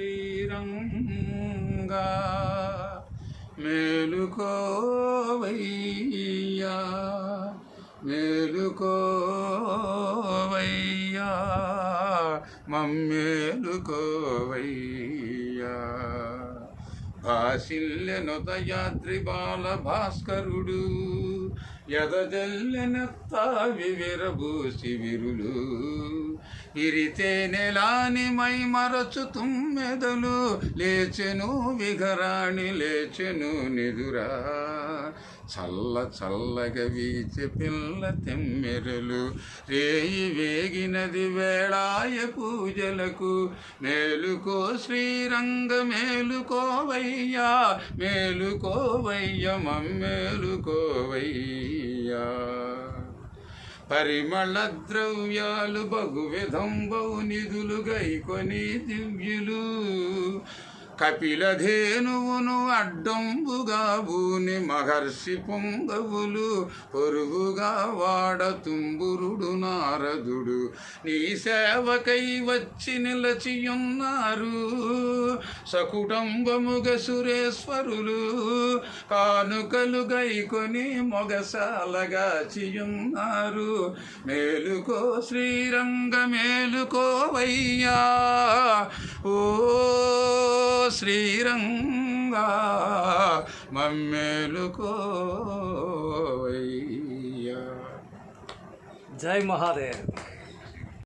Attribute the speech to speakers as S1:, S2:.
S1: శ్రీరంగా మేలుకోవయ్యా మేలుకోవయ్యా మమ్మేలుకోవయ్యా. భాసిల్యనుదయాద్రి బాల భాస్కరుడు ఎదజల్లెనెత్తా వివిరబూసి విరులు. విరితే నెలాని మై మరచు తుమ్మెదలు. లేచెను విఘరాణి లేచెను నిదురా. చల్ల చల్లగా వీచె పిల్ల తెమ్మెరలు. రేయి వేగినది వేళాయ పూజలకు. మేలుకో శ్రీరంగ మేలుకోవయ్యా. మేలుకోవయ్య మమ్మేలుకోవయ్యా. పరిమళ ద్రవ్యాలు బహు విధంబవు నిధులు గైకొని దివ్యులు. కపిలధేనువును అడ్డంబుగా భూని మహర్షి పొంగవులు. పొరుగుగా వాడ తుంబురుడు నారదుడు. నీ సేవకై వచ్చి నిలచియున్నారు. సకుటుంబముగ సురేశ్వరులు. కానుకలు గైకొని మొగసాలగా చియున్నారు. మేలుకో శ్రీరంగ మేలుకోవయ్యా ఓ శ్రీరంగా మమ్మేలుకోవయ్యా
S2: జై మహాదేవ్.